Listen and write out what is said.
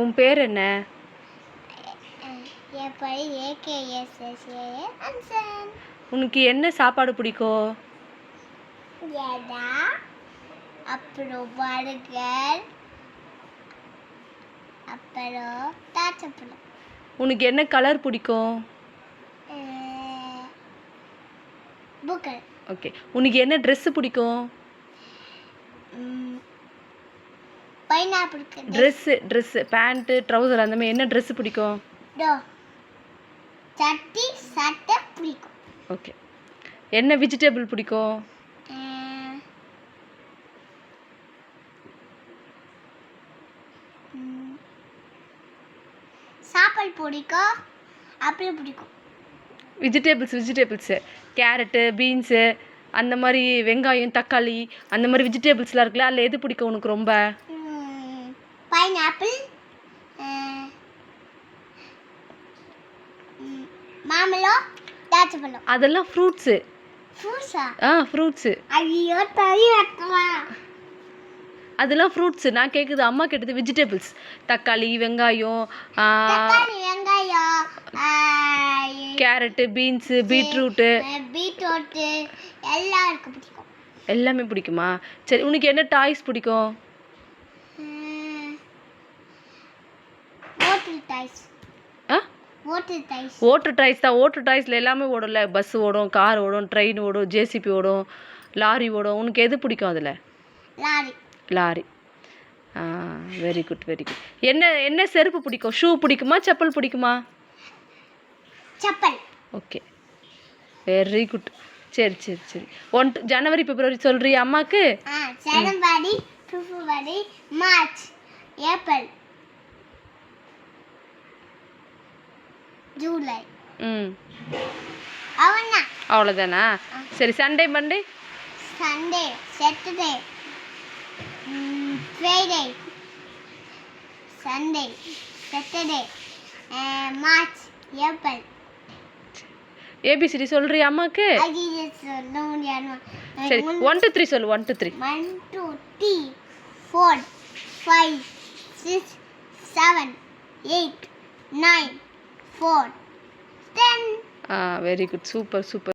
உன் பேர் என்ன? உனக்கு என்ன சாப்பாடு பிடிக்கும்? அப்புறம் பர்கர் அப்புறம் தாச்சப்பழம். உனக்கு என்ன கலர் பிடிக்கும்? ஓகே உனக்கு என்ன ட்ரெஸ்ஸு பிடிக்கும்? ட்ரெஸ்ஸு ட்ரெஸ்ஸு பேண்ட்டு ட்ரௌசர் அந்த மாதிரி என்ன ட்ரெஸ்ஸு பிடிக்கும்? சட்டி சட்டை பிடிக்கும். ஓகே என்ன வெஜிடபிள் பிடிக்கும்? சாப்பாடு பிடிக்கும் அப்படி பிடிக்கும். வெஜிடபிள்ஸ் வெஜிடபிள்ஸு கேரட்டு பீன்ஸு அந்த மாதிரி வெங்காயம் தக்காளி அந்த மாதிரி வெஜிடபிள்ஸ்லாம் இருக்குல்ல அதில் எது பிடிக்கும் உனக்கு ரொம்ப? பைனாப்பிள் மாம்பழம் தாச்சப்பழம் அதெல்லாம் ஃப்ரூட்ஸு ஃப்ரூட்ஸா ஆ? ஃப்ரூட்ஸு ஐயோ தறி வைக்கலாம் அதெல்லாம் ஃப்ரூட்ஸு நான் கேட்குது அம்மா கேட்டது வெஜிடபிள்ஸ் தக்காளி வெங்காயம் தக்காளி வெங்காயம் கேரட்டு பீன்ஸு பீட்ரூட்டு. பீட்ரூட்டு. எல்லாம் எல்லாமே பிடிக்குமா? சரி உனக்கு என்ன டாய்ஸ் பிடிக்கும்? டைஸ். டைஸ். ஓட்டர் டாய்ஸ் தான். ஓட்டர் டாய்ஸில் எல்லாமே ஓடும்ல. பஸ் ஓடும் கார் ஓடும் ட்ரெயின் ஓடும் ஜேசிபி ஓடும் லாரி ஓடும். உனக்கு எது பிடிக்கும் அதில்? Lorry. Lorry. Very good very good என்ன என்ன செருப்பு பிடிக்கும்? ஷூ பிடிக்குமா? செப்பல் பிடிக்குமா? செப்பல். ஓகே வெரி குட் சரி சரி சரி. ஒன் ஜனவரி பிப்ரவரி சொல்கிறியா அம்மாக்கு? January February March April. July ம் அவ்வளோதானா சரி Sunday Monday Sunday Saturday Friday Sunday Saturday March April A B C D சொல்கிறியா அம்மாக்கு? சரி ஒன் டூ த்ரீ சொல்லு one two three one two three four five six seven eight nine four ten ஆ very good super super